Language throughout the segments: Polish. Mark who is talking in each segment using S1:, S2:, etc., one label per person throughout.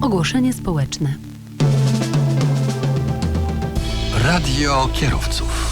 S1: Ogłoszenie społeczne.
S2: Radio kierowców.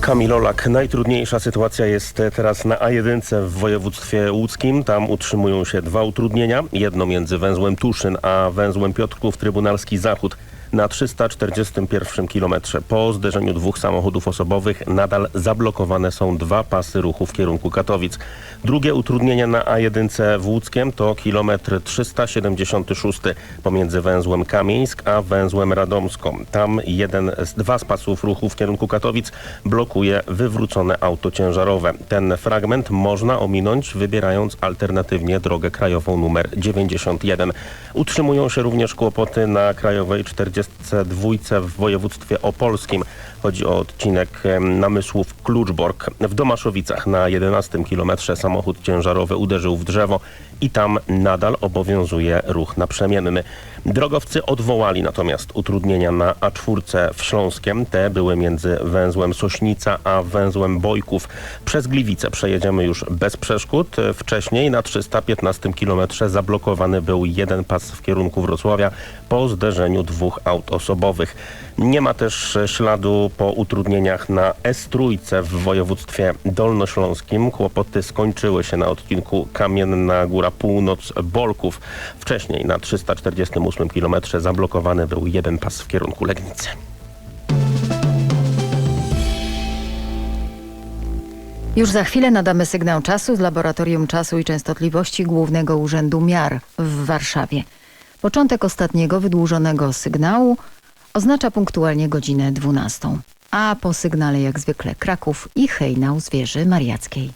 S3: Kamil Olak, najtrudniejsza sytuacja jest teraz na A1 w województwie łódzkim. Tam utrzymują się dwa utrudnienia. Jedno między węzłem Tuszyn a węzłem Piotrków Trybunalski Zachód na 341 km. Po zderzeniu dwóch samochodów osobowych nadal zablokowane są dwa pasy ruchu w kierunku Katowic. Drugie utrudnienie na A1 w Łódzkiem to kilometr 376 pomiędzy węzłem Kamieńsk a węzłem Radomską. Tam jeden z dwa z pasów ruchu w kierunku Katowic blokuje wywrócone auto ciężarowe. Ten fragment można ominąć wybierając alternatywnie drogę krajową numer 91. Utrzymują się również kłopoty na krajowej 42 w województwie opolskim. Chodzi o odcinek Namysłów Kluczbork. W Domaszowicach na 11 kilometrze samochód ciężarowy uderzył w drzewo i tam nadal obowiązuje ruch naprzemienny. Drogowcy odwołali natomiast utrudnienia na A4 w Śląskiem. Te były między węzłem Sośnica a węzłem Bojków. Przez Gliwice przejedziemy już bez przeszkód. Wcześniej na 315 kilometrze zablokowany był jeden pas w kierunku Wrocławia po zderzeniu dwóch aut osobowych. Nie ma też śladu po utrudnieniach na S3 w województwie dolnośląskim. Kłopoty skończyły się na odcinku Kamienna Góra Północ Bolków. Wcześniej na 348 km zablokowany był jeden pas w kierunku Legnicy.
S4: Już za chwilę nadamy sygnał czasu z Laboratorium Czasu i Częstotliwości Głównego Urzędu Miar w Warszawie. Początek ostatniego wydłużonego sygnału oznacza punktualnie godzinę 12. A po sygnale jak zwykle Kraków i hejnał z wieży mariackiej.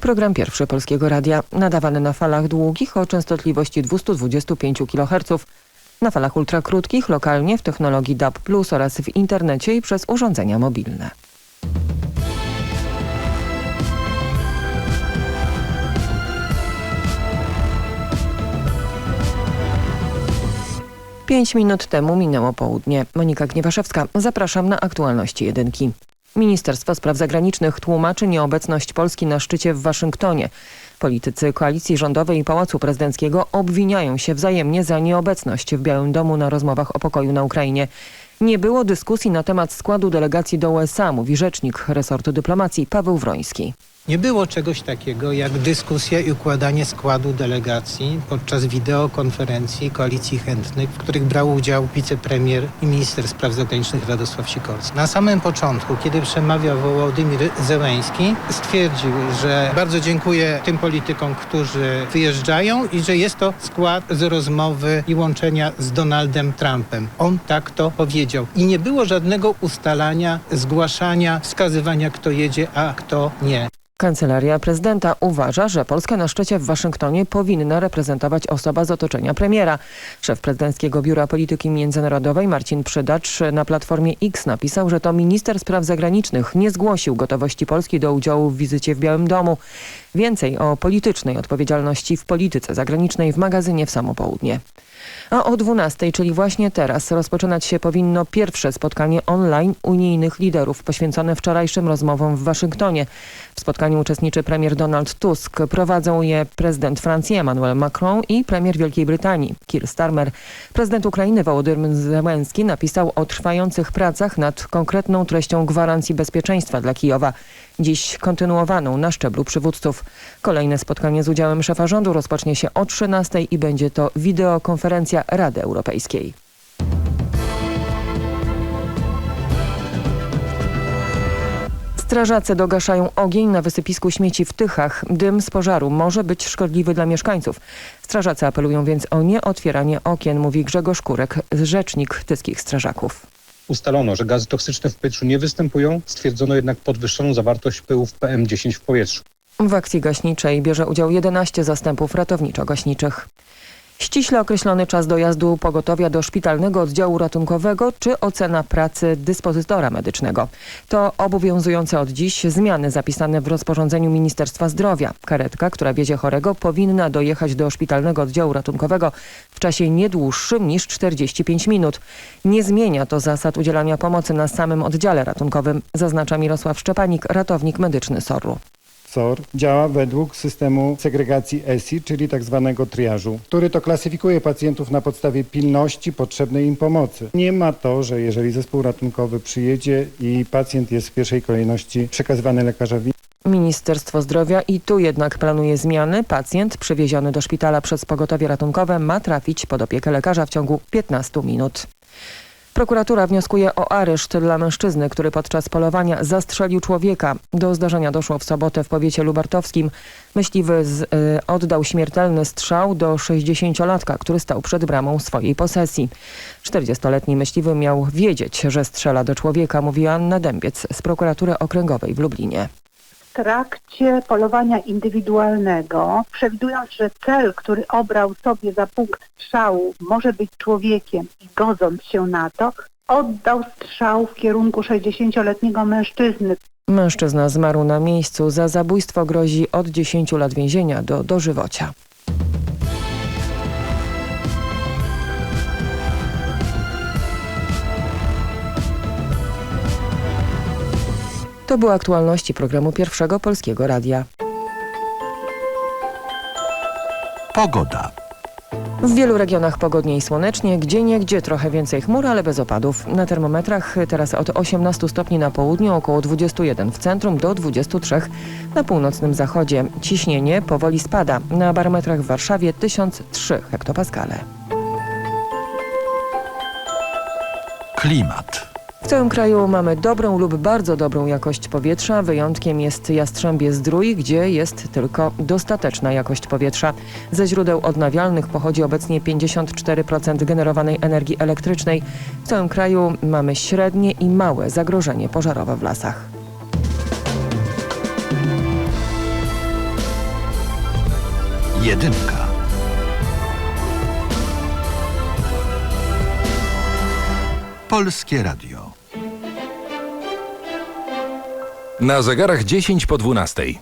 S1: Program pierwszy Polskiego Radia, nadawany na falach długich o częstotliwości 225 kHz, na falach ultrakrótkich, lokalnie w technologii DAB+, oraz w internecie i przez urządzenia mobilne. Pięć minut temu minęło południe. Monika Gniewaszewska. Zapraszam na aktualności jedynki. Ministerstwo Spraw Zagranicznych tłumaczy nieobecność Polski na szczycie w Waszyngtonie. Politycy koalicji rządowej i Pałacu Prezydenckiego obwiniają się wzajemnie za nieobecność w Białym Domu na rozmowach o pokoju na Ukrainie. Nie było dyskusji na temat składu delegacji do USA, mówi rzecznik resortu dyplomacji Paweł Wroński.
S5: Nie było czegoś takiego jak dyskusja i układanie składu delegacji podczas wideokonferencji Koalicji Chętnych, w których brał udział wicepremier i minister spraw zagranicznych Radosław Sikorski. Na samym początku, kiedy przemawiał Wołodymir Zełęński, stwierdził, że bardzo dziękuję tym politykom, którzy wyjeżdżają i że jest to skład z rozmowy i łączenia z Donaldem Trumpem. On tak to powiedział. I nie było żadnego ustalania, zgłaszania, wskazywania, kto jedzie, a kto nie.
S1: Kancelaria prezydenta uważa, że Polskę na szczycie w Waszyngtonie powinna reprezentować osoba z otoczenia premiera. Szef prezydenckiego Biura Polityki Międzynarodowej Marcin Przydacz na Platformie X napisał, że to minister spraw zagranicznych nie zgłosił gotowości Polski do udziału w wizycie w Białym Domu. Więcej o politycznej odpowiedzialności w polityce zagranicznej w magazynie w samo południe. A o 12, czyli właśnie teraz, rozpoczynać się powinno pierwsze spotkanie online unijnych liderów poświęcone wczorajszym rozmowom w Waszyngtonie. W spotkaniu uczestniczy premier Donald Tusk. Prowadzą je prezydent Francji Emmanuel Macron i premier Wielkiej Brytanii Keir Starmer. Prezydent Ukrainy Wołodymyr Zełenski napisał o trwających pracach nad konkretną treścią gwarancji bezpieczeństwa dla Kijowa. Dziś kontynuowaną na szczeblu przywódców. Kolejne spotkanie z udziałem szefa rządu rozpocznie się o 13 i będzie to wideokonferencja Rady Europejskiej. Strażacy dogaszają ogień na wysypisku śmieci w Tychach. Dym z pożaru może być szkodliwy dla mieszkańców. Strażacy apelują więc o nieotwieranie okien, mówi Grzegorz Kurek, rzecznik tyskich strażaków.
S6: Ustalono, że gazy toksyczne w powietrzu nie występują, stwierdzono jednak podwyższoną zawartość pyłów PM10 w powietrzu.
S1: W akcji gaśniczej bierze udział 11 zastępów ratowniczo-gaśniczych. Ściśle określony czas dojazdu pogotowia do szpitalnego oddziału ratunkowego czy ocena pracy dyspozytora medycznego. To obowiązujące od dziś zmiany zapisane w rozporządzeniu Ministerstwa Zdrowia. Karetka, która wiezie chorego powinna dojechać do szpitalnego oddziału ratunkowego w czasie nie dłuższym niż 45 minut. Nie zmienia to zasad udzielania pomocy na samym oddziale ratunkowym, zaznacza Mirosław Szczepanik, ratownik medyczny SOR-u.
S7: SOR działa według systemu segregacji ESI, czyli tak zwanego triażu, który to klasyfikuje pacjentów na podstawie pilności potrzebnej im pomocy. Nie ma to, że jeżeli zespół ratunkowy przyjedzie i pacjent jest w pierwszej kolejności przekazywany lekarzowi,
S1: Ministerstwo Zdrowia i tu jednak planuje zmiany. Pacjent przywieziony do szpitala przez pogotowie ratunkowe ma trafić pod opiekę lekarza w ciągu 15 minut. Prokuratura wnioskuje o areszt dla mężczyzny, który podczas polowania zastrzelił człowieka. Do zdarzenia doszło w sobotę w powiecie lubartowskim. Myśliwy z, y, oddał śmiertelny strzał do 60-latka, który stał przed bramą swojej posesji. 40-letni myśliwy miał wiedzieć, że strzela do człowieka, mówi Anna Dębiec z prokuratury okręgowej w Lublinie.
S8: Trakcie polowania indywidualnego, przewidując, że cel, który obrał sobie za punkt strzału, może być człowiekiem i godząc się na to, oddał strzał w kierunku 60-letniego mężczyzny.
S1: Mężczyzna zmarł na miejscu. Za zabójstwo grozi od 10 lat więzienia do dożywocia. To były aktualności programu Pierwszego Polskiego Radia.
S2: Pogoda.
S1: W wielu regionach pogodnie i słonecznie, gdzie nie gdzie trochę więcej chmur, ale bez opadów. Na termometrach teraz od 18 stopni na południu, około 21 w centrum do 23 na północnym zachodzie. Ciśnienie powoli spada. Na barometrach w Warszawie 1003 hektopaskale.
S2: Klimat.
S1: W całym kraju mamy dobrą lub bardzo dobrą jakość powietrza. Wyjątkiem jest Jastrzębie Zdrój, gdzie jest tylko dostateczna jakość powietrza. Ze źródeł odnawialnych pochodzi obecnie 54% generowanej energii elektrycznej. W całym kraju mamy średnie i małe zagrożenie pożarowe w lasach.
S2: Jedynka. Polskie Radio.
S9: Na zegarach 10 po 12.